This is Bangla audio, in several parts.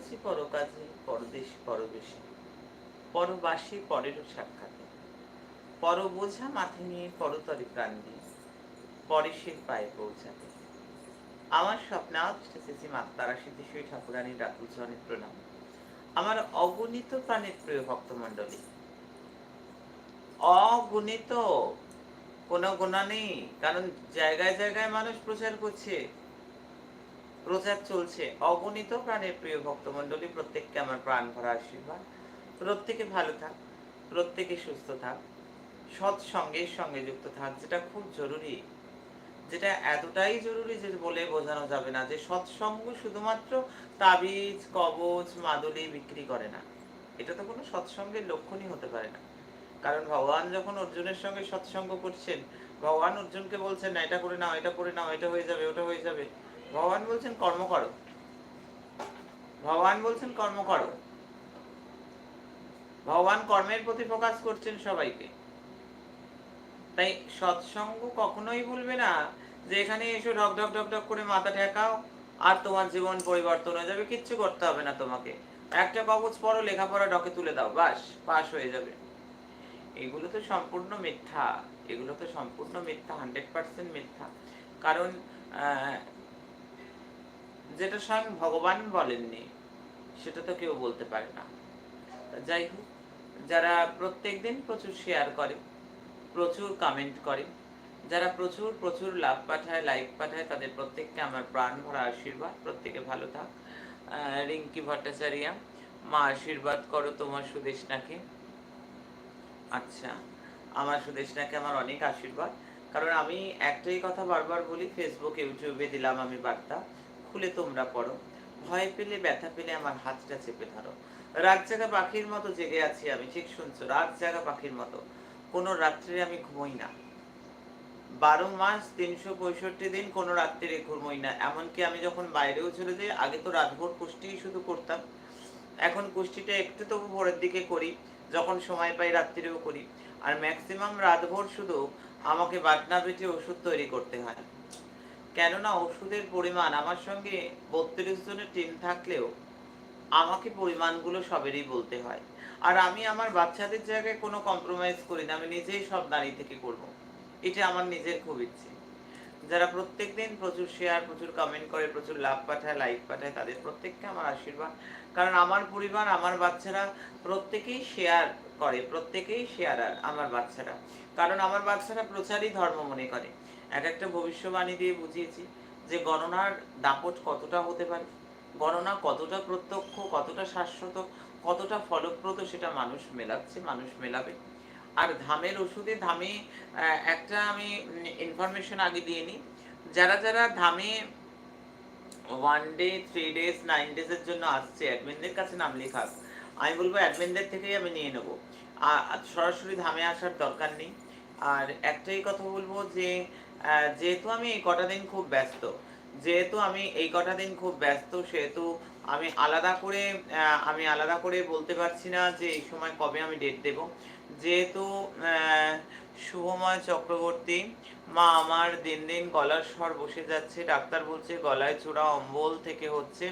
আছি পরকাজে, পরদেশ পরবেশে। পরবাসী পরেরও সাক্ষাতে। পর বোঝা মাথে নিয়ে পরতরে প্রাণ দিয়ে। পরেশের পায়ে পৌঁছাতে। আমার স্বপ্নাথ শ্রী মাতারা সিদ্ধেশ্বরী ঠাকুরানীর রাতুল চরণের প্রণাম। আমার অগণিত প্রাণের প্রিয় ভক্তমণ্ডলী। অগণিত। কোনো গোনা নেই, কারণ জায়গায় জায়গায় মানুষ প্রচার করছে। প্রচার চলছে। অগণিত প্রাণের প্রিয় ভক্তমণ্ডলী, প্রত্যেককে আমার প্রাণ ভরা আশীর্বাদ। প্রত্যেকে ভালো থাক, প্রত্যেকে সুস্থ থাক। সৎসঙ্গের সঙ্গে যুক্ত থাক, যেটা খুব জরুরি। যেটা এতটাই জরুরি যে বলে বোঝানো যাবে না যে সৎসঙ্গ শুধুমাত্র তাবিজ, কবচ, মাদুলি বিক্রি করে না। এটা তো কোনো সৎসঙ্গের লক্ষণই হতে পারে না। কারণ ভগবান যখন অর্জুনের সঙ্গে সৎসঙ্গ করছেন, ভগবান অর্জুনকে বলছেন, না, এটা করে নাও, এটা করে নাও, এটা হয়ে যাবে, ওটা হয়ে যাবে। ভগবান বলছেন কর্ম করো। ভগবান বলছেন কর্ম করো। ভগবান কর্মের প্রতি ফোকাস করছেন সবাইকে। তাই সৎসঙ্গ কখনোই বলবে না যে এখানে এসে ঢক ঢক ঢক ঢক করে মাথা ঠেকাও আর তোমার জীবন পরিবর্তন হয়ে যাবে, কিচ্ছু করতে হবে না তোমাকে। একটা কাগজ পড়ো, লেখাপড়া ডকে তুলে দাও বাস পাস হয়ে যাবে। এগুলো তো সম্পূর্ণ মিথ্যা। এগুলো তো সম্পূর্ণ মিথ্যা হান্ড্রেড পার্সেন্ট মিথ্যা। কারণ যেটা স্বয়ং ভগবান বলেননি, সেটা তো কেউ বলতে পারে না। যাই হোক, যারা প্রত্যেকদিন প্রচুর শেয়ার করে, প্রচুর কমেন্ট করে, যারা প্রচুর প্রচুর লাভ পাঠায় লাইক পাঠায়, তাদের প্রত্যেককে আমার প্রাণ ভরা আশীর্বাদ। প্রত্যেকে ভালো থাক। রিঙ্কি ভট্টাচারিয়া, মা আশীর্বাদ করো তোমার সুদেশনাকে। আচ্ছা আমার সুদেশনাকে আমার অনেক আশীর্বাদ। কারণ আমি একটাই কথা বারবার বলি ফেসবুক ইউটিউবে দিলাম আমি বার্তা। খুলে তোমরা পড়ো। ভয় পেলে, ব্যথা পেলে আমার হাতটা চেপে ধরো। রাত জাগা পাখির মতো জেগে আছি আমি, ঠিক শুনছো? রাত জাগা পাখির মতো। কোনো রাত্রে আমি ঘুমোই না। বারো মাস তিনশো পঁয়ষট্টি দিন কোনো রাত্রে ঘুমোই না। এমনকি আমি যখন বাইরেও চলে যাই, আগে তো রাতভর কুষ্টিই শুধু করতাম এখন কুষ্টিটা একটু তবু ভোরের দিকে করি, যখন সময় পাই রাত্রিরেও করি। আর ম্যাক্সিমাম রাতভর শুধু আমাকে বাটনা পেটে ওষুধ তৈরি করতে হয়। কেননা ওষুধের পরিমাণ আমার সঙ্গে বত্রিশ জনের টিম থাকলেও আমাকে পরিমাণগুলো সবেরই বলতে হয়। আর আমি আমার বাচ্চাদের জায়গায় কোনো কম্প্রোমাইজ করি না, আমি নিজেই সব দাঁড়িয়ে থেকে করব। এটা আমার নিজের খুব ইচ্ছে। যারা প্রত্যেক দিন প্রচুর শেয়ার প্রচুর কমেন্ট করে, প্রচুর লাভ পাঠায় লাইক পাঠায়, তাদের প্রত্যেককে আমার আশীর্বাদ। কারণ আমার পরিবার, আমার বাচ্চারা প্রত্যেকেই শেয়ার করে, প্রত্যেকেই শেয়ারার আমার বাচ্চারা। কারণ আমার বাচ্চারা প্রচারই ধর্ম মনে করে। এক একটা ভবিষ্যবাণী দিয়ে বুঝিয়েছি যে গণনার দাপট কতটা হতে পারে, গণনা কতটা প্রত্যক্ষ, কতটা শাশ্বত, কতটা ফলপ্রদ সেটা মানুষ মেলাচ্ছে, মানুষ মেলাবে। আর ধামের ওষুধে ধামে একটা আমি ইনফরমেশন আগে দিয়ে নিই। যারা যারা ধামে one day three days nine ডেজের জন্য আসছে অ্যাডমিনদের কাছে নাম লেখা আমি বলব অ্যাডমিনদের থেকেই আমি নিয়ে নেব। সরাসরি ধামে আসার দরকার নেই। আর একটাই কথা বলব যে যেহেতু আমি এই কটা দিন খুব ব্যস্ত, যেহেতু আমি এই কটা দিন খুব ব্যস্ত, সেহেতু আমি আলাদা করে আমি আলাদা করে বলতে পারছি না যে এই সময় কবে আমি ডেট দেব। যেহেতু শুভময় চক্রবর্তী, মা আমার দিন দিন গলার স্বর বসে যাচ্ছে, ডাক্তার বলছে গলায় চূড়া অম্বল থেকে হচ্ছে,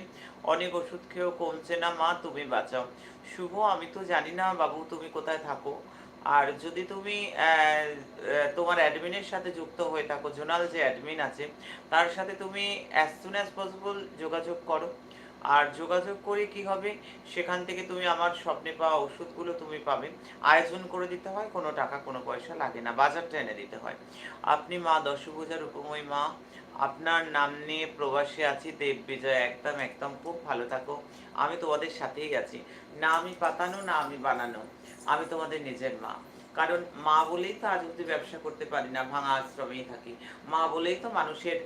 অনেক ওষুধ খেয়েও কমছে না, মা তুমি বাঁচাও। শুভ, আমি তো জানি না বাবু তুমি কোথায় থাকো। আর যদি তুমি তোমার অ্যাডমিনের সাথে যুক্ত হয়ে থাকো, জোনাল যে অ্যাডমিন আছে, তার সাথে তুমি অ্যাজ সুন অ্যাজ পসিবল যোগাযোগ করো। আর যোগাযোগ করে কি হবে, সেখান থেকে তুমি আমার স্বপ্নে পাওয়া ওষুধগুলো তুমি পাবে। আয়োজন করে দিতে হয়, কোনো টাকা, কোনো পয়সা লাগে না বাজারটা এনে দিতে হয়। আপনি মা দশভূজার উপময় মা, আপনার নাম নিয়ে প্রবাসে আছি, দেব বিজয় একদম একদম, খুব ভালো থাকো। আমি তোমাদের সাথেই আছি। না আমি পাতানো, না আমি বানানো। আমি তোমাদের নিজের মা। কারণ মা বলেই তো আজ অব্দি ব্যবসা করতে পারি না, ভাঙা আশ্রমেই থাকি। মা বলেই তো মানুষের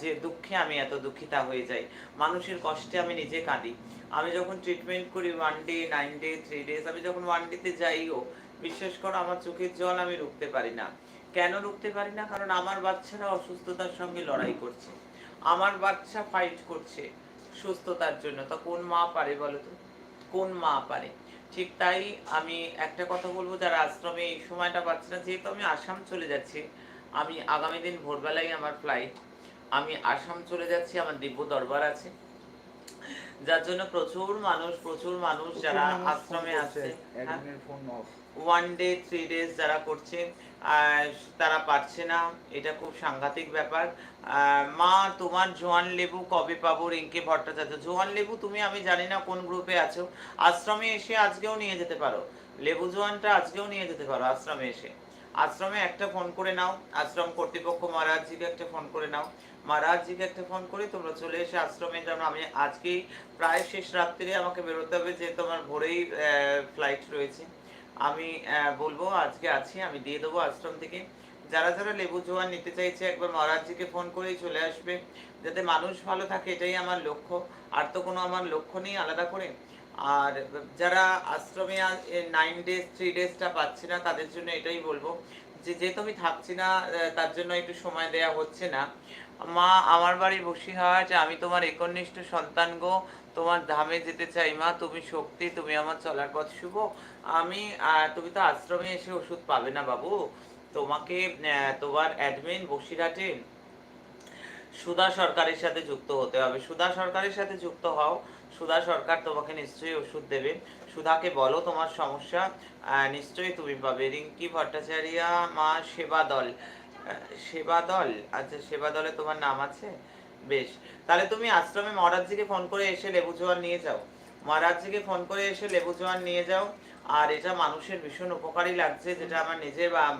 যে দুঃখে আমি এত দুঃখিতা হয়ে যাই, মানুষের কষ্টে আমি নিজে কাঁদি। আমি যখন ট্রিটমেন্ট করি one day nine day three days আমি যখন ওয়ান ডেতে যাইও, বিশ্বাস করো আমার চোখের জল আমি রুখতে পারি না। কেন রুখতে পারি না? কারণ আমার বাচ্চারা অসুস্থতার সঙ্গে লড়াই করছে। আমার বাচ্চা ফাইট করছে সুস্থতার জন্য। তা কোন মা পারে বলো তো? কোন মা পারে? ঠিক তাই আমি একটা কথা বলব যারা আশ্রমে এই সময়টা পাচ্ছে না যেহেতু আমি আসাম চলে যাচ্ছি আমি আগামী দিন ভোরবেলায় আমার ফ্লাইট আমি আসাম চলে যাচ্ছি আমার দিব্য দরবার আছে। যার জন্য প্রচুর মানুষ প্রচুর মানুষ যারা আশ্রমে আছে phone off one day three days যারা করছে তারা পারছে না। এটা খুব সাংঘাতিক ব্যাপার। মা, তোমার জোয়ান লেবু কবে পাবো? রিঙ্কে ভট্টাচার্য, জোয়ান লেবু তুমি, আমি জানি না কোন গ্রুপে আছো। আশ্রমে এসে আজকেও নিয়ে যেতে পারো। লেবু জোয়ানটা আজকেও নিয়ে যেতে পারো আশ্রমে এসে। আশ্রমে একটা ফোন করে নাও। আশ্রম কর্তৃপক্ষ মহারাজজিকে একটা ফোন করে নাও। মহারাজজিকে একটা ফোন করে তোমরা চলে এসে আশ্রমে যেন আমি আজকেই প্রায় শেষ রাত্রিরে আমাকে বেরোতে হবে যে তোমার ভোরেই ফ্লাইট রয়েছে। আমি বলব আজকে আছি, আমি দিয়ে দেবো আশ্রম থেকে। যারা যারা লেবু জোয়ান নিতে চাইছে, একবার মহারাজজিকে ফোন করেই চলে আসবে। যাতে মানুষ ভালো থাকে, এটাই আমার লক্ষ্য। আর তো কোনো আমার লক্ষ্য নেই আলাদা করে। আর যারা আশ্রমে নাইন ডেজ থ্রি ডেজটা পাচ্ছি না, তাদের জন্য এটাই বলব। যে, যেহেতু আমি থাকছি না তার জন্য একটু সময় দেয়া হচ্ছে না। মা, আমার বাড়ি বসিরহাট, আমি তোমার একনিষ্ঠ সন্তান গো। তোমার ধামে যেতে চাই, মা, তুমি শক্তি, তুমি আমার চলার পথ শুভ। আমি তুমি তো আশ্রমে এসে ওষুধ পাবে না বাবু। তোমাকে তোমার অ্যাডমিন বসিরহাটে সুধা সরকারের সাথে যুক্ত হতে হবে। সুধা সরকারের সাথে যুক্ত হও। সুধা সরকার তোমাকে নিশ্চয়ই ওষুধ দেবে সুধাকে বলো তোমার সমস্যা। নিশ্চয়ই তুমি পাবে। রিঙ্কি ভট্টাচার্যা, মা সেবা দল সেবা দল আচ্ছা সেবা দলে তোমার নাম আছে? বেশ। তাহলে তুমি আশ্রমে মহারাজজিকে ফোন করে এসে লেবু জোয়ান নিয়ে যাও। মহারাজজিকে ফোন করে এসে লেবু জোয়ান নিয়ে যাও। আর এটা মানুষের ভীষণ উপকারী লাগছে, যেটা আমার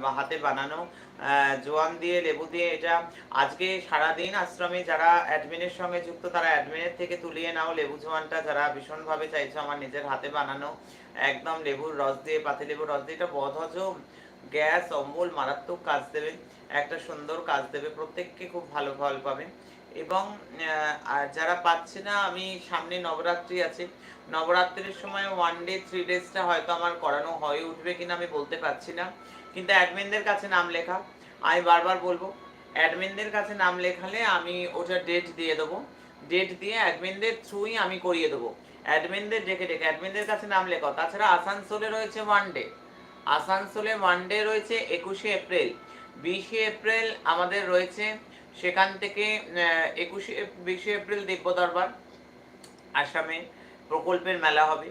বা হাতে বানানো। জোয়ান দিয়ে, লেবু দিয়ে এটা। আজকে সারাদিন আশ্রমে যারা অ্যাডমিনের সঙ্গে যুক্ত, তারা অ্যাডমিনের থেকে তুলিয়ে নাও লেবু জোয়ানটা, যারা ভীষণভাবে চাইছো আমার নিজের হাতে বানানো। একদম লেবুর রস দিয়ে, পাতি লেবুর রস দিয়ে। এটা বদহজম গ্যাস, অম্বল, মারাত্মক কাজ দেবে। একটা সুন্দর কাজ দেবে। প্রত্যেককে খুব ভালো ফল পাবে। এবং আর যারা পাচ্ছে না, আমি সামনে নবরাত্রি আছে। নবরাত্রির সময় ওয়ান ডে থ্রি ডেজটা হয়তো আমার করানো হয়ে উঠবে কিনা আমি বলতে পারছি না। কিন্তু অ্যাডমিনদের কাছে নাম লেখা। আমি বারবার বলব অ্যাডমিনদের কাছে নাম লেখালে আমি ওটা ডেট দিয়ে দেবো। ডেট দিয়ে অ্যাডমিনদের থ্রুই আমি করিয়ে দেবো। অ্যাডমিনদের ডেকে ডেকে অ্যাডমিনদের কাছে নাম লেখাও তাছাড়া আসানসোলে রয়েছে ওয়ান ডে আসানসোলে ওয়ান ডে রয়েছে একুশে এপ্রিল। বিশে এপ্রিল আমাদের রয়েছে সেখান থেকে একুশে বিশে এপ্রিল দিব্য দরবার আসামে প্রকল্পের মেলা হবে।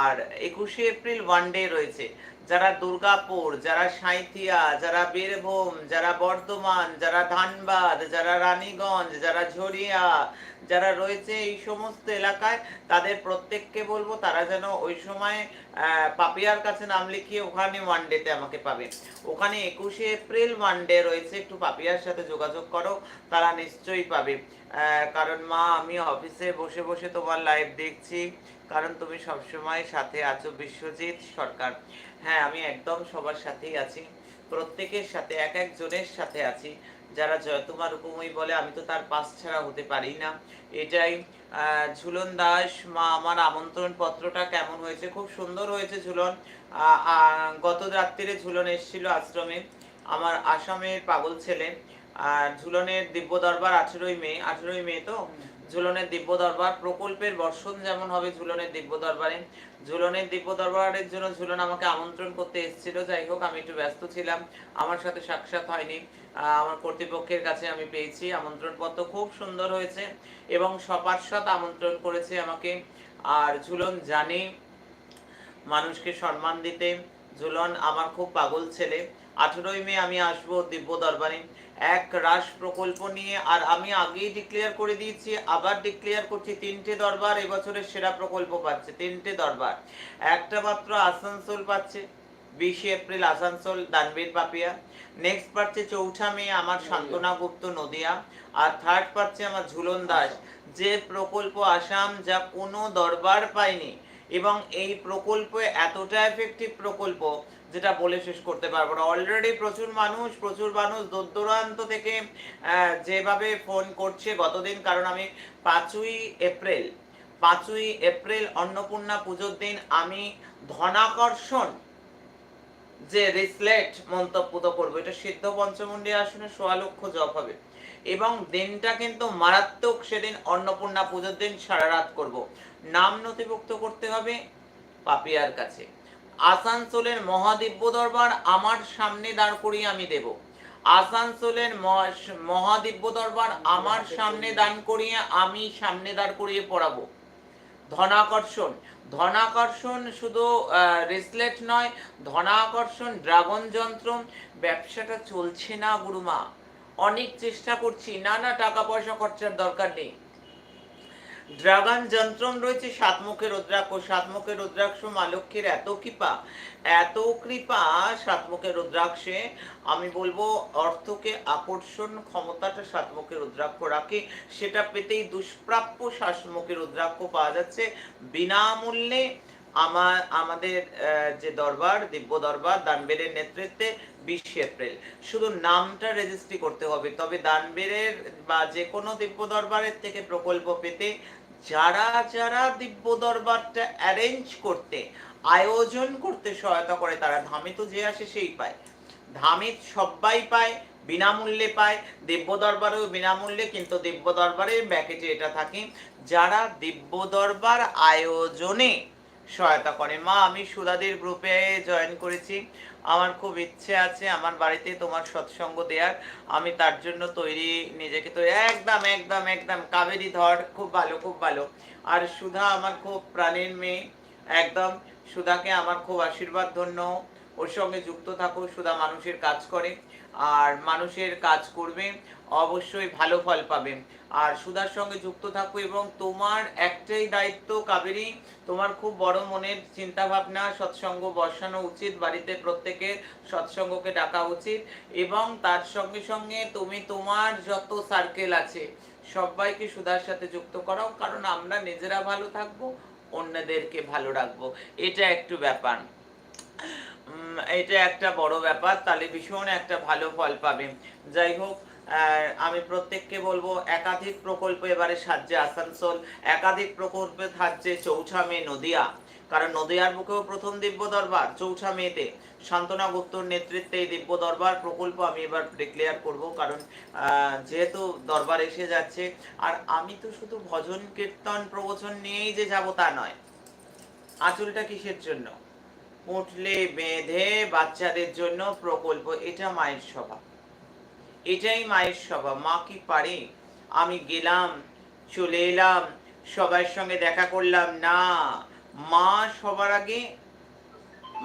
আর একুশে এপ্রিল ওয়ান ডে রয়েছে। যারা দুর্গাপুর, যারা সাঁইথিয়া, যারা বীরভূম, যারা বর্ধমান, যারা ধানবাদ, যারা রানীগঞ্জ, যারা ঝরিয়া, যারা রয়েছে এই সমস্ত এলাকায়, তাদের প্রত্যেককে বলব তারা যেন ওই সময় পাপিয়ার কাছে নাম লিখিয়ে ওখানে ওয়ান ডেতে আমাকে পাবে। ওখানে একুশে এপ্রিল ওয়ান ডে রয়েছে, একটু পাপিয়ার সাথে যোগাযোগ করো, তারা নিশ্চয়ই পাবে। কারণ মা, আমি অফিসে বসে বসে তোমার লাইভ দেখছি। কারণ তুমি সবসময় সাথে আছো বিশ্বজিৎ সরকার। হ্যাঁ আমি একদম সবার সাথেই আছি। প্রত্যেকের সাথে, এক একজনের সাথে আছি। যারা জয়তুমার উপময় বলে, আমি তো তার পাশ ছাড়া হতে পারি না। এটাই ঝুলন দাস মা, আমার আমন্ত্রণ পত্রটা কেমন হয়েছে? খুব সুন্দর হয়েছে ঝুলন। গত রাত্রিরে ঝুলন এসেছিল আশ্রমে। আমার আসামের পাগল ছেলে। আর ঝুলনের দিব্য দরবার আঠেরোই মে আঠেরোই মে তো? ঝুলনের দিব্য দরবার, প্রকল্পের বর্ষণ যেমন হবে ঝুলনের দিব্য দরবারে। ঝুলনের দিব্য দরবারের জন্য ঝুলন আমাকে আমন্ত্রণ করতে এসেছিল। যাই হোক, আমি একটু ব্যস্ত ছিলাম। আমার সাথে সাক্ষাৎ হয়নি। আমার কর্তৃপক্ষের কাছে আমি পেয়েছি আমন্ত্রণ পত্র খুব সুন্দর হয়েছে এবং সপার্শ্বদ আমন্ত্রণ করেছে আমাকে। আর ঝুলন জানে, মানুষকে সম্মান দিতে। ঝুলন আমার খুব পাগল ছেলে। আঠেরোই মে আমি আসব দিব্য দরবারে। এক রাস প্রকল্প নিয়ে আর আমি আগেই ডিক্লেয়ার করে দিয়েছি আবার ডিক্লেয়ার করছি তিনটে দরবার এবছরের সেরা প্রকল্প পাচ্ছে তিনটে দরবার। একটা মাত্র আসানসোল পাচ্ছে বিশে এপ্রিল আসানসোল দানবীর পাপিয়া। নেক্সট পাচ্ছে চৌঠা মে আমার শান্তনা গুপ্ত নদিয়া। আর থার্ড পাচ্ছে আমার ঝুলন দাস। যে প্রকল্প আসাম যা কোনো দরবার পায়নি এবং এই প্রকল্প এতটা এফেক্টিভ প্রকল্প যেটা বলে শেষ করতে পারব না। অলরেডি প্রচুর মানুষ প্রচুর মানুষ দূর দূরান্ত থেকে যেভাবে ফোন করছে গতদিন, কারণ আমি পাঁচই এপ্রিল পাঁচই এপ্রিল অন্নপূর্ণা পুজোর দিন আমি ধনাকর্ষণ যে রিসলেট মন্তব্য করব, এটা সিদ্ধ পঞ্চমুণ্ডী আসনে সোয়া লক্ষ জপ হবে। এবং দিনটা কিন্তু মারাত্মক সেদিন অন্নপূর্ণা পুজোর দিন সারা রাত করব। নাম নথিভুক্ত করতে হবে পাপিয়ার কাছে। আসানসোলের মহাদিব্য দরবার আমার সামনে দাঁড় করিয়ে আমি দেব। আসানসোলের মহা- মহাদিব্য দরবার আমার সামনে দান করিয়ে আমি সামনে দাঁড় করিয়ে পড়াবো। ধনাকর্ষণ ধনাকর্ষণ শুধু রেসলেট নয়, ধনাকর্ষণ ড্রাগন যন্ত্র, ব্যবসাটা চলছে না গুরুমা। অনেক চেষ্টা করছি, না না টাকা পয়সা খরচার দরকার নেই। ড্রাগন যন্ত্রম রয়েছে সাতমুখের রুদ্রাক্ষ সাতমুখের রুদ্রাক্ষ, মা লক্ষ্মীর এত কৃপা এত কৃপা সাতমুখের রুদ্রাক্ষে। আমি বলব, অর্থকে আকর্ষণ, ক্ষমতাটা সাতমুখের রুদ্রাক্ষ রাখে। সেটা পেতেই দুষ্প্রাপ্য সাতমুখের রুদ্রাক্ষ পাওয়া যাচ্ছে। বিনামূল্যে আমার, আমাদের যে দরবার, দিব্য দরবার, দানবেরের নেতৃত্বে বিশে এপ্রিল। শুধু নামটা রেজিস্ট্রি করতে হবে, তবে দানবেরের বা যে কোনো দিব্য দরবারের থেকে প্রকল্প পেতে যারা যারা দিব্য দরবারটা অ্যারেঞ্জ করতে, আয়োজন করতে সহায়তা করে, তারা ধামে তো যে আসে সেই পায়। ধামে সবাই পায়, বিনামূল্যে পায়। দিব্য দরবারেও বিনামূল্যে, কিন্তু দিব্য দরবারের ব্যাকেজে এটা থাকে, যারা দিব্য দরবার আয়োজনে সহায়তা করে। মা, আমি সুদাদের গ্রুপে জয়েন করেছি। আমার খুব ইচ্ছে আছে, আমার বাড়িতে তোমার সৎসঙ্গ দেওয়ার আমি তার জন্য তৈরি নিজেকে তো একদম একদম একদম, কাবেরি ধর, খুব ভালো খুব ভালো। আর সুধা আমার খুব প্রাণের মেয়ে। একদম, সুধাকে আমার খুব আশীর্বাদ ধন্য। ওর সঙ্গে যুক্ত থাকো, সুধা মানুষের কাজ করে। আর মানুষের কাজ করবে, অবশ্যই ভালো ফল পাবে। আর সুধার সঙ্গে যুক্ত থাকো এবং তোমার একটাই দায়িত্ব কাবেরী, তোমার খুব বড় মনের চিন্তা ভাবনা সৎসঙ্গ বসানো উচিত, বাড়িতে প্রত্যেকের সৎসঙ্গকে ডাকা উচিত এবং তার সঙ্গে সঙ্গে তুমি তোমার যত সার্কেল আছে, সবাইকে সুধার সাথে যুক্ত করাও, কারণ আমরা নিজেরা ভালো থাকব, অন্যদেরকে ভালো রাখব। এটা একটু ব্যাপার। এটা একটা বড় ব্যাপার, তাহলে ভীষণ একটা ভালো ফল পাবে। যাই হোক আমি প্রত্যেককে বলব, একাধিক প্রকল্প এবারে সাহায্যে আসানসোল, একাধিক প্রকল্পে সাহায্যে চৌঠা মে নদিয়া। কারণ নদিয়ার বুকেও প্রথম দিব্য দরবার চৌঠা মেতে শান্তনা গুপ্তর নেতৃত্বে এই দিব্য দরবার প্রকল্প আমি এবার ডিক্লেয়ার করব, কারণ যেহেতু দরবার এসে যাচ্ছে, আর আমি তো শুধু ভজন, কীর্তন, প্রবচন নিয়েই যে যাব তা নয়। আঁচলটা কিসের জন্য? উঠলে বেঁধে বাচ্চাদের জন্য প্রকল্প, এটা মায়ের স্বভাব। এটাই মায়ের স্বভাব। মা কি পারে? আমি গেলাম, চলে এলাম, সবার সঙ্গে দেখা করলাম। না, মা সবার আগে,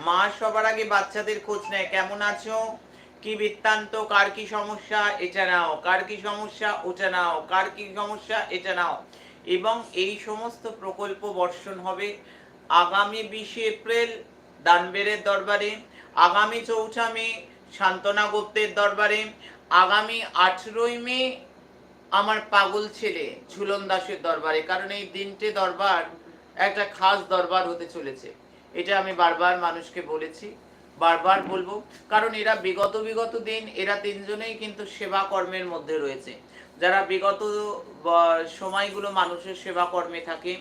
মা সবার আগে বাচ্চাদের খোঁজ নেয়। কেমন আছো? কি বৃত্তান্ত? কার কি সমস্যা? এটা নাও। কার কি সমস্যা? ওটা নাও। কার কি সমস্যা? এটা নাও। এবং এই সমস্ত প্রকল্প বর্ষণ হবে আগামী বিশে এপ্রিল দানবেরের দরবারে, আগামী চৌঠা মে শান্তনা গুপ্তের দরবারে আগামী আঠেরোই মে আমার পাগল ছেলে ঝুলন দাসের দরবারে, কারণ এই দিনটে দরবার একটা খাস দরবার হতে চলেছে। এটা আমি বারবার মানুষকে বলেছি, বারবার বলব, কারণ এরা বিগত বিগত দিন এরা তিনজনেই কিন্তু সেবা কর্মের মধ্যে রয়েছে। যারা বিগত সময়গুলো মানুষের সেবা কর্মে থাকে,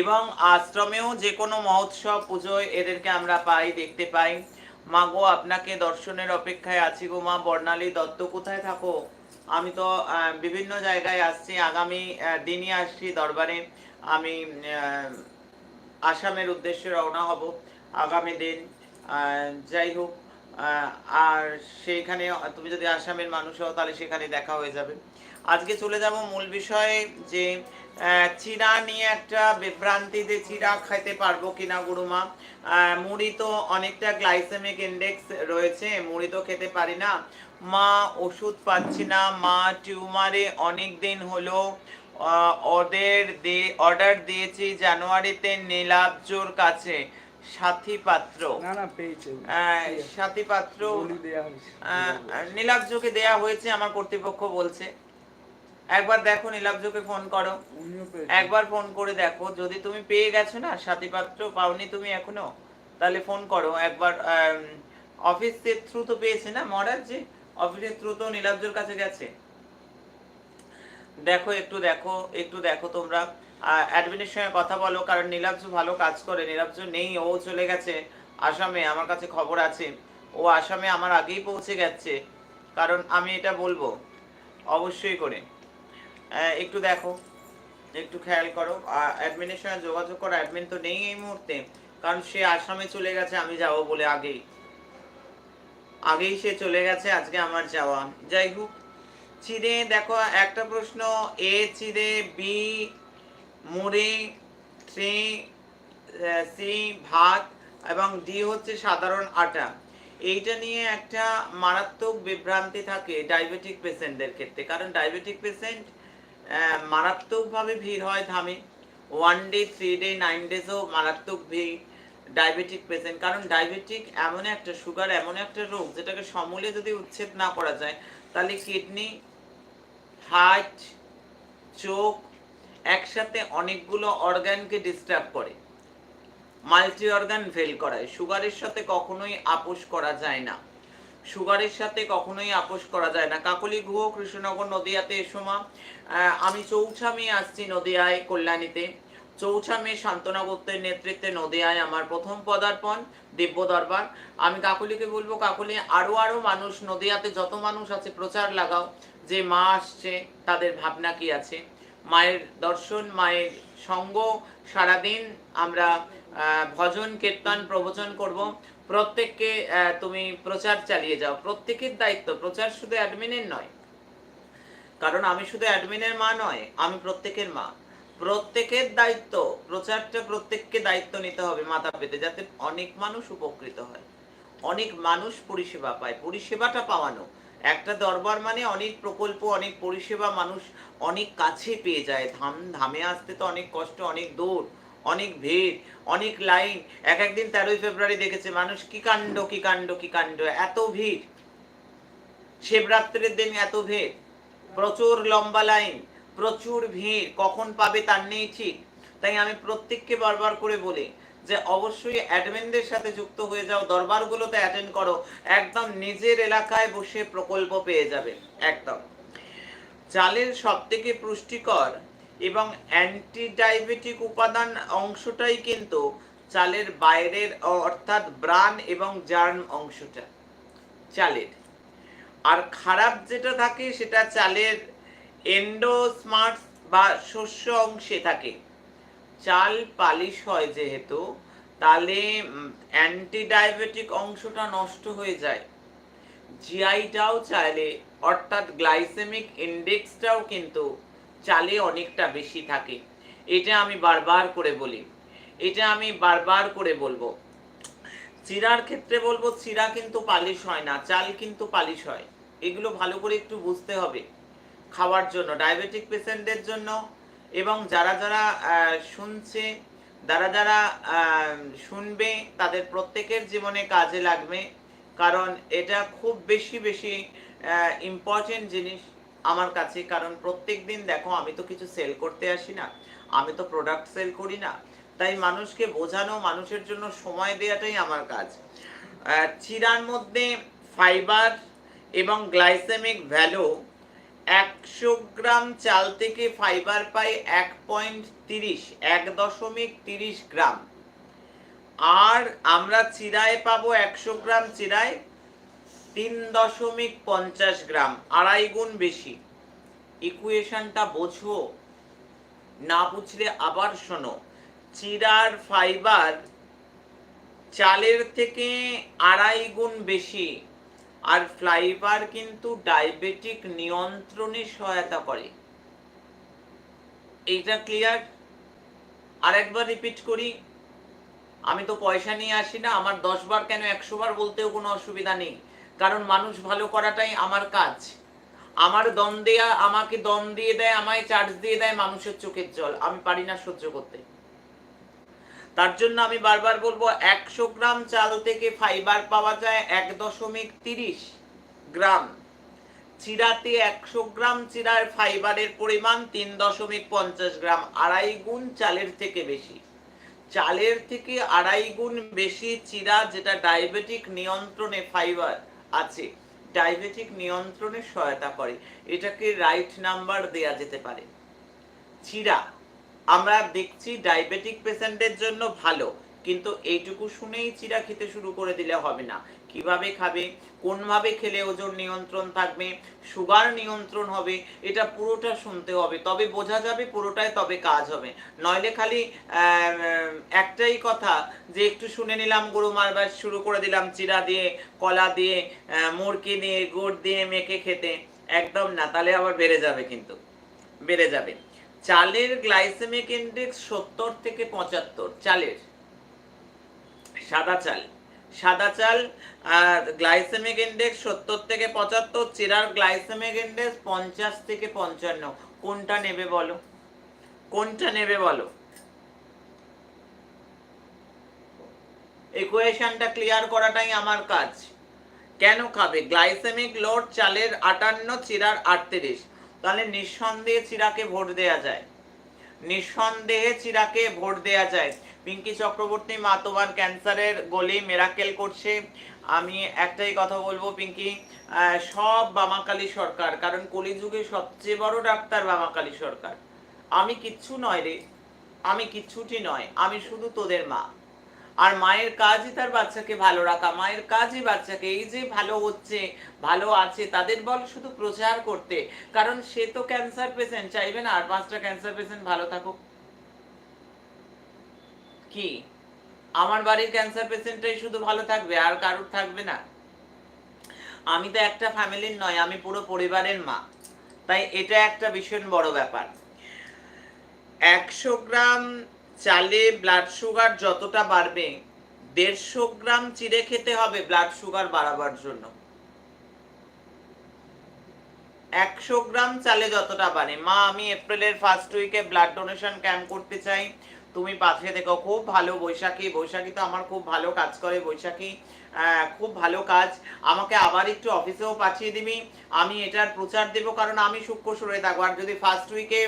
এবং আশ্রমেও যে কোনো মহোৎসব পুজোয় এদেরকে আমরা পাই, দেখতে পাই। মা গো, আপনাকে দর্শনের অপেক্ষায় আছি গো মা। বর্ণালী দত্ত কোথায় থাকো? আমি তো বিভিন্ন জায়গায় আসছি। আগামী দিনই আসছি দরবারে। আমি আসামের উদ্দেশ্যে রওনা হব আগামী দিন। যাই হোক আর সেইখানে, তুমি যদি আসামের মানুষ হও, তাহলে সেখানে দেখা হয়ে যাবে। আজকে চলে যাব মূল বিষয়ে যে চিড়া নিয়ে একটা বিভ্রান্তিতে চিড়া খাইতে পারব কিনা গুরুমা? মুড়ি তো অনেকটা গ্লাইসেমিক ইন্ডেক্স রয়েছে মুড়ি তো খেতে পারি না। মা ওষুধ পাচ্ছি না। মা টিউমারে অনেক দিন হলো আহ, ওদের অর্ডার দিয়েছি জানুয়ারিতে নীলাব্জোর কাছে। সাথী পাত্র না না পেয়েছে। আহ, সাথী পাত্র নীলাব্জোকে দেয়া হয়েছে আমার কর্তৃপক্ষ বলছে। একবার দেখো নীলাব্জোকে ফোন করো। একবার ফোন করে দেখো। যদি তুমি পেয়ে গেছো না সাথী পাত্র পাওনি তুমি এখনও তাহলে ফোন করো। একবার অফিসের থ্রু তো পেয়েছে না মহারাজ যে অফিসের থ্রু তো নীলাব্জোর কাছে গেছে। দেখো একটু দেখো একটু দেখো তোমরা। অ্যাডমিনের সঙ্গে কথা বলো কারণ নীলাব্জ ভালো কাজ করে। নীলাব্জ নেই ও চলে গেছে আসামে আমার কাছে খবর আছে। ও আসামে আমার আগেই পৌঁছে গেছে। কারণ আমি এটা বলব অবশ্যই করে। একটু দেখো, একটু খেয়াল করো। অ্যাডমিনের সঙ্গে যোগাযোগ করো অ্যাডমিন তো নেই এই মুহূর্তে, কারণ সে আসামে চলে গেছে, আমি যাব বলে আগেই। আগেই সে চলে গেছে, আজকে আমার যাওয়া। যাই হোক চিরে দেখো, একটা প্রশ্ন, এ চিরে বি মুড়ে সি সি ভাত এবং ডি হচ্ছে সাধারণ আটা। এইটা নিয়ে একটা মারাত্মক বিভ্রান্তি থাকে ডায়াবেটিক পেশেন্টদের ক্ষেত্রে, কারণ ডায়াবেটিক পেশেন্ট মারাত্মকভাবে ভিড় হয় ধামে। One day three day nine ডেজও মারাত্মক ভিড় ডায়াবেটিক পেশেন্ট। কারণ ডায়াবেটিক এমন একটা সুগার, এমন একটা রোগ যেটাকে সমূলে যদি উচ্ছেদ না করা যায়, তাহলে কিডনি, হার্ট, চোখ একসাথে অনেকগুলো অর্গানকে ডিস্টার্ব করে। মাল্টি অর্গান ফেল করায়। সুগারের সাথে কখনোই আপোষ করা যায় না। সুগারের সাথে কখনোই আপোষ করা যায় না। কাকলি গুহ, কৃষ্ণনগর নদিয়াতে এসো মা। আমি চৌঠা মে আসছি নদিয়ায় কল্যাণীতে। চৌঠা মে শান্তনা গুপ্তের নেতৃত্বে নদিয়ায় আমার প্রথম পদার্পণ, দিব্য দরবার। আমি কাকলিকে বলব, কাকলি, আরও আরও মানুষ, নদিয়াতে যত মানুষ আছে, প্রচার লাগাও যে মা আসছে, তাদের ভাবনা কি আছে? মায়ের দর্শন, মায়ের সঙ্গ, সারাদিন আমরা ভজন, কীর্তন, প্রবচন করব। প্রত্যেককে তুমি প্রচার চালিয়ে যাও। প্রত্যেকের দায়িত্ব, প্রচার শুধু অ্যাডমিনের নয়। কারণ আমি শুধু অ্যাডমিনের মা নয়, আমি প্রত্যেকের মা। প্রত্যেকের দায়িত্ব, প্রচারটা প্রত্যেককে দায়িত্ব নিতে হবে মাথা পেতে, যাতে অনেক মানুষ উপকৃত হয়। অনেক মানুষ পরিষেবা পায়। পরিষেবাটা পাওয়ানো। একটা দরবার মানে অনেক প্রকল্প, অনেক পরিষেবা মানুষ অনেক কাছে পেয়ে যায়। ধাম, ধামে আসতে তো অনেক কষ্ট, অনেক দৌড় অনেক ভিড়, অনেক লাইন। এক একদিন তেরোই ফেব্রুয়ারি দেখেছে মানুষ, কি কাণ্ড কি কাণ্ড কি কাণ্ড, এত ভিড়। শিবরাত্রির দিন এত ভিড়। প্রচুর লম্বা লাইন, প্রচুর ভিড়, কখন পাবে তার নেই ঠিক। তাই আমি প্রত্যেককে বারবার করে বলি যে অবশ্যই অ্যাডমিনদের সাথে যুক্ত হয়ে যাও, দরবারগুলোতে অ্যাটেন্ড করো, একদম নিজের এলাকায় বসে প্রকল্প পেয়ে যাবে, একদম। চালের সব থেকে পুষ্টিকর এবং অ্যান্টি ডায়াবেটিক উপাদান অংশটাই কিন্তু চালের বাইরের, অর্থাৎ ব্রান এবং জার্ম অংশটা, চালের। আর খারাপ যেটা থাকে, সেটা চালের এন্ডোস্মার্টস বা শস্য অংশে থাকে। চাল পালিশ হয় যেহেতু, তাহলে অ্যান্টি ডায়াবেটিক অংশটা নষ্ট হয়ে যায়। জিআইটাও চাইলে, অর্থাৎ গ্লাইসেমিক ইন্ডেক্সটাও কিন্তু চালে অনেকটা বেশি থাকে। এটা আমি বারবার করে বলি। এটা আমি বারবার করে বলব। চিরার ক্ষেত্রে বলব চিরা কিন্তু পালিশ হয় না, চাল কিন্তু পালিশ হয়। এগুলো ভালো করে একটু বুঝতে হবে খাওয়ার জন্য, ডায়াবেটিক পেশেন্টদের জন্য। এবং যারা যারা শুনছে, যারা যারা শুনবে, তাদের প্রত্যেকের জীবনে কাজে লাগবে। কারণ এটা খুব বেশি বেশি ইম্পর্টেন্ট জিনিস। আমার কাছে, কারণ প্রত্যেক দিন দেখো আমি তো কিছু সেল করতে আসি না, আমি তো প্রোডাক্ট সেল করি না। তাই মানুষকে বোঝানো, মানুষের জন্য সময় দেওয়াটাই আমার কাজ। চিরার মধ্যে ফাইবার এবং গ্লাইসেমিক ভ্যালু একশো গ্রাম চাল থেকে ফাইবার পাই এক পয়েন্ট তিরিশ, এক দশমিক তিরিশ গ্রাম। আর আমরা চিরায় পাবো একশো গ্রাম চিরায় তিন দশমিক পঞ্চাশ গ্রাম, আড়াই গুণ বেশি। ইকুয়েশনটা বোঝো। না বুঝলে আবার শোনো। চিরার ফাইবার চালের থেকে আড়াই গুণ বেশি, আর ফ্লাইবার কিন্তু ডায়াবেটিক নিয়ন্ত্রণে সহায়তা করে। এইটা ক্লিয়ার? আরেকবার রিপিট করি। আমি তো পয়সা নিয়ে আসি না, আমার দশ বার কেন একশো বার বলতেও কোনো অসুবিধা নেই। কারণ মানুষ ভালো করাটাই আমার কাজ। আমার দম দেয়া, আমাকে দম দিয়ে দেয়, আমায় চার্জ দিয়ে দেয় মানুষের চোখের জল। আমি পারি না সহ্য করতে। তার জন্য আমি বারবার বলব, একশো গ্রাম চাল থেকে ফাইবার পাওয়া যায় এক দশমিক তিরিশ গ্রাম। চিরাতে একশো গ্রাম চিরার ফাইবারের পরিমাণ তিন দশমিক পঞ্চাশ গ্রাম, আড়াই গুণ চালের থেকে বেশি। চালের থেকে আড়াই গুণ বেশি চিরা, যেটা ডায়াবেটিক নিয়ন্ত্রণে ফাইবার আছে। ডায়াবেটিক নিয়ন্ত্রণে সহায়তা করে। এটাকে রাইট নাম্বার দেয়া যেতে পারে। চিরা, আমরা দেখছি ডায়াবেটিক পেশেন্টের জন্য ভালো, কিন্তু এইটুকু শুনেই চিরা খেতে শুরু করে দিলে হবে না। কীভাবে খাবে? কোনভাবে খেলে ওজন নিয়ন্ত্রণ থাকবে, সুগার নিয়ন্ত্রণ হবে, এটা পুরোটা শুনতে হবে। তবে বোঝা যাবে পুরোটাই তবে কাজ হবে। নইলে খালি একটাই কথা, যে একটু শুনে নিলাম, গরু মারবার শুরু করে দিলাম চিরা দিয়ে, কলা দিয়ে মুরকি দিয়ে, গুড় দিয়ে মেখে খেতে, একদম না, তাহলে আবার বেড়ে যাবে কিন্তু, বেড়ে যাবে। চালের গ্লাইসেমিক ইন্ডেক্স সত্তর থেকে পঁচাত্তর, চালের, সাদা চাল। সাদা চাল গ্লাইসেমিক ইন্ডেক্স সত্তর থেকে পঁচাত্তর, চিরার গ্লাইসেমিক ইন্ডেক্স পঞ্চাশ থেকে পঞ্চান্ন। কোনটা নেবে বলো? কোনটা নেবে বলো? ইকুয়েশনটা ক্লিয়ার করাটাই আমার কাজ। কেন খাবে? গ্লাইসেমিক লোড চালের আটান্ন, চিরার আটত্রিশ। তাহলে নিঃসন্দেহে চিরাকে ভোট দেয়া যায়। নিঃসন্দেহে চিরাকে ভোট দেয়া যায়। পিঙ্কি চক্রবর্তী মা তোমার ক্যান্সারের গলি মেরাকেল করছে। আমি একটাই কথা বলব পিঙ্কি সব বামাকালী সরকার, কারণ কলিযুগে সবচেয়ে বড় ডাক্তার বামাকালী সরকার। আমি কিচ্ছু নয় রে, আমি কিচ্ছুটি নয়, আমি শুধু তোদের মা। আর মায়ের কাজই তার বাচ্চাকে ভালো রাখা, মায়ের কাজই বাচ্চাকে, এই যে ভালো হচ্ছে, ভালো আছে, তাদের বল শুধু প্রচার করতে। কারণ সে তো ক্যান্সার পেশেন্ট চাইবে না আর পাঁচটা ক্যান্সার পেশেন্ট ভালো থাকুক। কি? আমার বাড়ির ক্যান্সার পেশেন্টটাই শুধু ভালো থাকবে, আর কারোর থাকবে না। আমি তো একটা ফ্যামিলির নয়, আমি পুরো পরিবারের মা। তাই এটা একটা ভীষণ বড় ব্যাপার। একশো গ্রাম চালে ব্লাড সুগার যতটা বাড়বে, দেড়শো গ্রাম চিড়ে খেতে হবে ব্লাড সুগার বাড়াবার জন্য। একশো গ্রাম চালে যতটা বাড়ে। মা, আমি এপ্রিলের ফার্স্ট উইকে ব্লাড ডোনেশন ক্যাম্প করতে চাই। তুমি পাশে দেখো খুব ভালো বৈশাখী। বৈশাখী তো আমার খুব ভালো কাজ করে। বৈশাখী খুব ভালো কাজ। আমাকে আবার একটু অফিসেও পাঠিয়ে দিবি। আমি এটার প্রচার দেব, কারণ আমি সূক্ষ্ম সুরে থাকব। আর যদি ফার্স্ট উইকে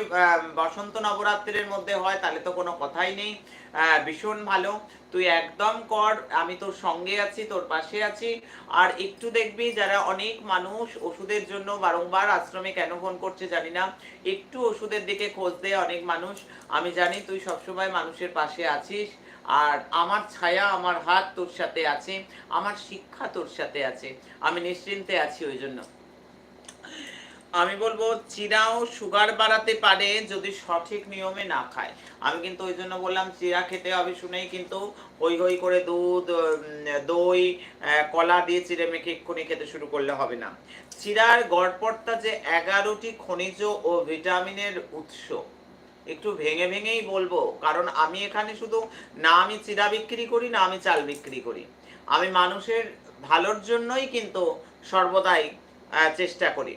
বসন্ত নবরাত্রির মধ্যে হয়, তাহলে তো কোনো কথাই নেই। ভীষণ ভালো। তুই একদম কর, আমি তোর সঙ্গে আছি, তোর পাশে আছি। আর একটু দেখবি যারা অনেক মানুষ ওষুধের জন্য বারংবার আশ্রমে কেন ফোন করছে জানি না। একটু ওষুধের দিকে খোঁজ দেয় অনেক মানুষ। আমি জানি তুই সবসময় মানুষের পাশে আছিস। আর আমার ছায়া, আমার হাত তোর সাথে আছে, আমার শিক্ষা তোর সাথে আছে। আমি নিশ্চিন্তে আছি ওই জন্য। আমি বলব, চিরাও সুগার বাড়াতে পারে যদি সঠিক নিয়মে না খায়। আমি কিন্তু ওই জন্য বললাম, চিরা খেতে হবে শুনেই কিন্তু হই হই করে দুধ দই কলা দিয়ে চিড়ে মেখে এক্ষুনি খেতে শুরু করলে হবে না। চিরার গড়পড়তা যে এগারোটি খনিজ ও ভিটামিনের উৎস একটু ভেঙে ভেঙেই বলব, কারণ আমি এখানে শুধু না আমি চিরা বিক্রি করি, না আমি চাল বিক্রি করি। আমি মানুষের ভালোর জন্যই কিন্তু সর্বদাই চেষ্টা করি।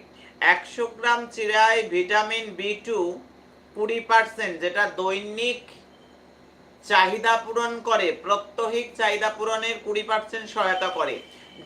একশো গ্রাম চিরায় ভিটামিন বি টু কুড়ি পার্সেন্ট, যেটা দৈনিক চাহিদা পূরণ করে, প্রত্যহিক চাহিদা পূরণের কুড়ি পার্সেন্ট সহায়তা করে।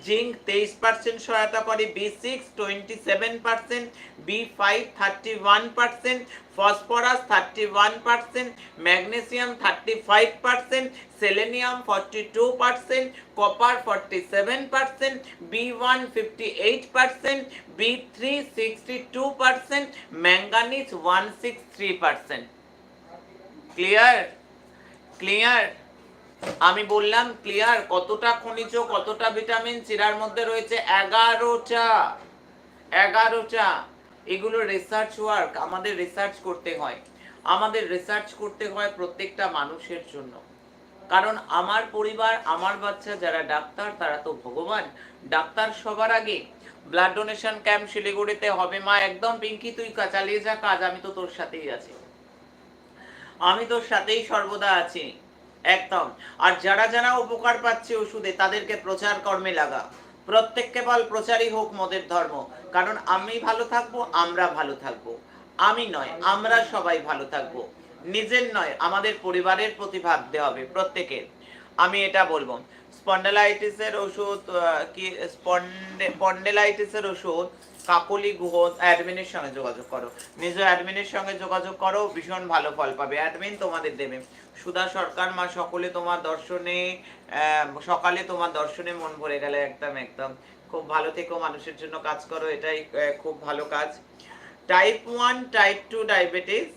জিঙ্ক তেইশ পার্সেন্ট সহায়তা করে, B six twenty seven percent, B five thirty one percent phosphorus thirty one percent magnesium thirty five percent selenium forty two percent copper forty seven percent B one fifty eight percent B three sixty two percent manganese one six three percent clear clear আমি বললাম ক্লিয়ার কতটা খনিজ, কতটা ভিটামিন চিরার মধ্যে রয়েছে এগারোটা এগারোটা। এগুলো রিসার্চ ওয়ার্ক আমাদের রিসার্চ করতে হয়। আমাদের রিসার্চ করতে হয় প্রত্যেকটা মানুষের জন্য। কারণ আমার পরিবার, আমার বাচ্চা যারা ডাক্তার, তারা তো ভগবান। ডাক্তার সবার আগে ব্লাড ডোনেশন ক্যাম্প শিলিগুড়িতে হবে মা, একদম পিঙ্কি, তুই চালিয়ে যা, কাজ, আমি তো তোর সাথেই আছি। আমি তোর সাথেই সর্বদা আছি। একদম। আর যারা যারা উপকার পাচ্ছে ওষুধে, তাদেরকে প্রচার কর্মে লাগা। প্রত্যেককে বল, প্রচারই হোক মোদের ধর্ম। কারণ আমি ভালো থাকব, আমরা ভালো থাকব। আমি নয়, আমরা সবাই ভালো থাকব। নিজের নয়, আমাদের পরিবারের প্রতি ভাবতে হবে প্রত্যেকের। আমি এটা বলব। স্পন্ডেলাইটিসের ওষুধ কি স্পন্ডেলাইটিসের ওষুধ কাকলি গুহ অ্যাডমিনের সঙ্গে যোগাযোগ করো। নিজ অ্যাডমিনের সঙ্গে যোগাযোগ করো, ভীষণ ভালো ফল পাবে। অ্যাডমিন তোমাদের দেবে। সুধা সরকার, মা, সকলে তোমার দর্শনে সকালে তোমার দর্শনে মন ভরে গেলে একদম একদম। খুব ভালো থেকো, মানুষের জন্য কাজ করো, এটাই খুব ভালো কাজ। Type one type two diabetes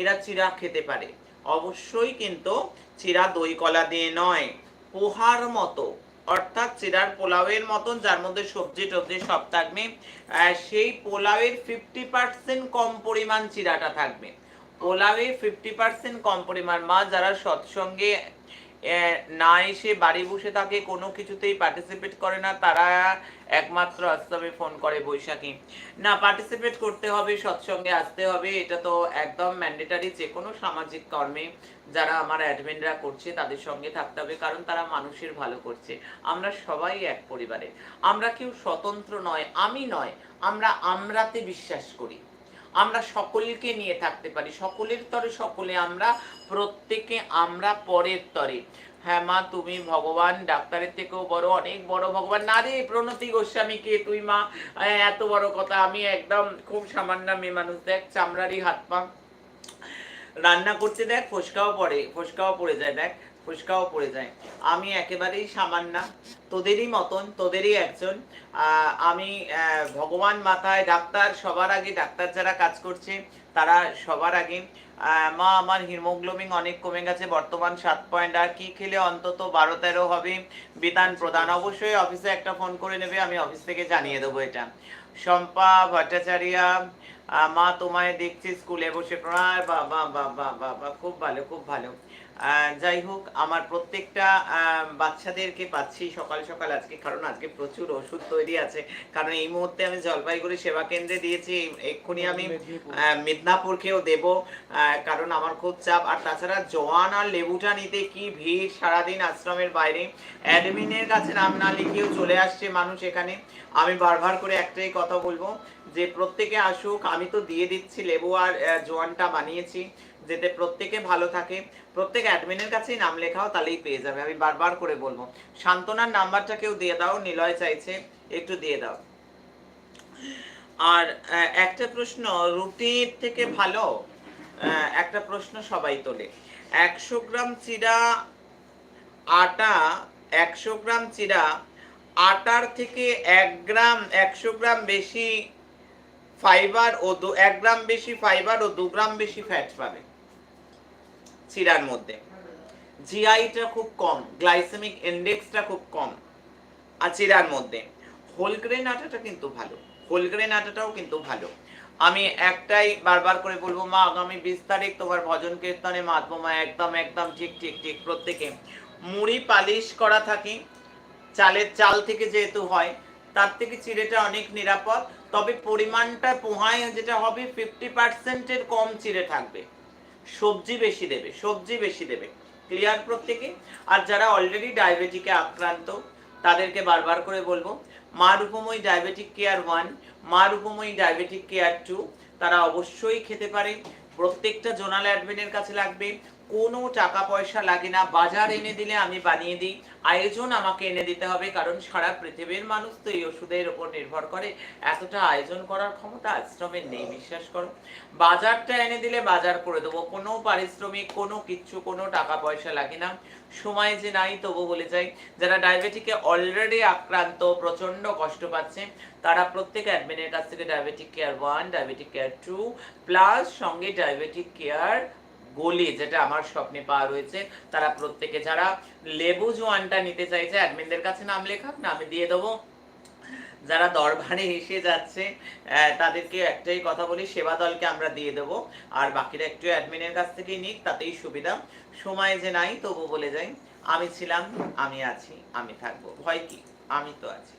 এরা চিরা খেতে পারে। অবশ্যই কিন্তু চিরা দই কলা দিয়ে নয়, পোহার মতো অর্থাৎ চিরার পোলাওয়ের মতন, যার মধ্যে সবজি টবজি সব থাকবে। সেই পোলাওয়ের ফিফটি পার্সেন্ট কম পরিমাণ চিরাটা থাকবে। পোলাওয়ে ফিফটি পার্সেন্ট কম পরিমাণ মা, যারা সৎসঙ্গে না এসে বাড়ি বসে থাকে কোনো কিছুতেই পার্টিসিপেট করে না, তারা একমাত্র আস্তবে ফোন করে বৈশাখী। না পার্টিসিপেট করতে হবে, সৎসঙ্গে আসতে হবে, এটা তো একদম ম্যান্ডেটারি যে কোনো সামাজিক কর্মে যারা আমার অ্যাডমিনরা করছে, তাদের সঙ্গে থাকতে হবে, কারণ তারা মানুষের ভালো করছে। আমরা সবাই এক পরিবারে। আমরা কেউ স্বতন্ত্র নয়, আমি নয়, আমরা আমরাতে বিশ্বাস করি। আমরা সকলকে নিয়ে থাকতে পারি। সকলের তরে সকলে আমরা, প্রত্যেকে আমরা পরের তরে। হ্যাঁ মা, তুমি ভগবান, ডাক্তারের থেকেও বড়, অনেক বড় ভগবান। না রে, প্রণতি গোস্বামী কে তুই মা? এত বড় কথা, আমি একদম খুব সামান্য মেয়ে মানুষ। দেখ, চামড়ারই হাত পা। রান্না করতে দেখ, ফসকাও পড়ে ফসকাও পড়ে যায়, দেখ। ফুসকাও পড়ে যায়। আমি একেবারেই সামান্য, তোদেরই মতন, তোদেরই একজন। আমি ভগবান মাথায় ডাক্তার, সবার আগে ডাক্তার যারা কাজ করছে, তারা সবার আগে। মা, আমার হিমোগ্লোবিন অনেক কমে গেছে, বর্তমান সাত পয়েন্ট। আর কি খেলে অন্তত বারো তেরো হবে? বিধান প্রদান অবশ্যই অফিসে একটা ফোন করে নেবে, আমি অফিস থেকে জানিয়ে দেবো এটা। শম্পা ভট্টাচার্যা মা তোমায় দেখছি স্কুলে বসে প্রায় বাবা বাবা বাবা খুব ভালো খুব ভালো। যাই হোক আমার প্রত্যেকটা বাচ্চাদেরকে পাচ্ছি সকাল সকাল আজকে কারণ আজকে প্রচুর ওষুধ তৈরি আছে। কারণ এই মুহূর্তে আমি জলপাইগুড়ি সেবা কেন্দ্রে দিয়েছি এক্ষুনি আমি মেদিনীপুর। আহ, দেব। কারণ আমার খুব চাপ। আর তাছাড়া জোয়ান আর লেবুটা নিতে কি ভিড় সারাদিন আশ্রমের বাইরে। অ্যাডমিনের কাছে নাম না লিখিয়েও চলে আসছে মানুষ এখানে। আমি বারবার করে একটাই কথা বলব যে প্রত্যেকে আসুক, আমি তো দিয়ে দিচ্ছি, লেবু আর জোয়ানটা বানিয়েছি, যাতে প্রত্যেকে ভালো থাকে। প্রত্যেক অ্যাডমিনের কাছেই নাম লেখাও তাহলেই পেয়ে যাবে, আমি বারবার করে বলব। সান্ত্বনার নাম্বারটা কেউ দিয়ে দাও, নিলয় চাইছে, একটু দিয়ে দাও। আর একটা প্রশ্ন, রুটির থেকে ভালো? একটা প্রশ্ন সবাই তোলে। একশো গ্রাম চিরা আটা, একশো গ্রাম চিরা আটার থেকে এক গ্রাম, একশো গ্রাম বেশি ফাইবার ও দু, এক গ্রাম বেশি ফাইবার ও দু গ্রাম বেশি ফ্যাট পাবে। চিরার মধ্যে। জিআইটা খুব কম গ্লাইসেমিক ইন্ডেক্সটা খুব কম। আর চিরার মধ্যে হোল গ্রেন আটাটা কিন্তু ভালো হোল গ্রেন আটাটাও কিন্তু ভালো। আমি একটাই বারবার করে বলব, মা, আগামী বিশ তারিখ তোমার ভজন কীর্তনে মাতবো, মা, একদম একদম, ঠিক ঠিক ঠিক, প্রত্যেকে। মুড়ি পালিশ করা থাকে, চালের চাল থেকে যেহেতু হয় তার থেকে চিড়েটা অনেক নিরাপদ। তবে পরিমাণটা পোহায় যেটা হবে ফিফটি পার্সেন্টের কম চিড়ে থাকবে। সবজি বেশি দেবে, সবজি বেশি দেবে। ক্লিয়ার প্রত্যেকে? আর যারা অলরেডি ডায়াবেটিকে আক্রান্ত, তাদেরকে বারবার করে বলব মা রূপময়ী ডায়াবেটিক কেয়ার ওয়ান মা রূপময়ী ডায়াবেটিক কেয়ার টু তারা অবশ্যই খেতে পারে। প্রত্যেকটা জোনাল অ্যাডমিনের কাছে লাগবে। কোনো টাকা পয়সা লাগে না। বাজার এনে দিলে আমি বানিয়ে দিই। আয়োজন আমাকে এনে দিতে হবে, কারণ সারা পৃথিবীর মানুষ তো এই ওষুধের ওপর নির্ভর করে। এতটা আয়োজন করার ক্ষমতা আশ্রমের নেই, বিশ্বাস করো। বাজারটা এনে দিলে বাজার করে দেবো। কোনো পারিশ্রমিক, কোনো কিচ্ছু কোনো টাকা পয়সা লাগে না। সময় যে নাই, তবু বলে যাই, যারা ডায়াবেটিকে অলরেডি আক্রান্ত প্রচণ্ড কষ্ট পাচ্ছে, তারা প্রত্যেক অ্যাডমিনের কাছ থেকে diabetic care one diabetic care two plus সঙ্গে ডায়াবেটিক কেয়ার গলি যেটা আমার স্বপ্নে পাওয়া রয়েছে, তারা প্রত্যেকে যারা লেবু জোয়ানটা নিতে চাইছে অ্যাডমিনদের কাছে নাম লেখাক না আমি দিয়ে দেবো। যারা দরবারে এসে যাচ্ছে তাদেরকে একটাই কথা বলি, সেবা দলকে আমরা দিয়ে দেবো। আর বাকিরা একটু অ্যাডমিনের কাছ থেকেই নিক, তাতেই সুবিধা। সময় যে নাই, তবু বলে যাই, আমি ছিলাম, আমি আছি, আমি থাকব। ভয় কি? আমি তো আছি।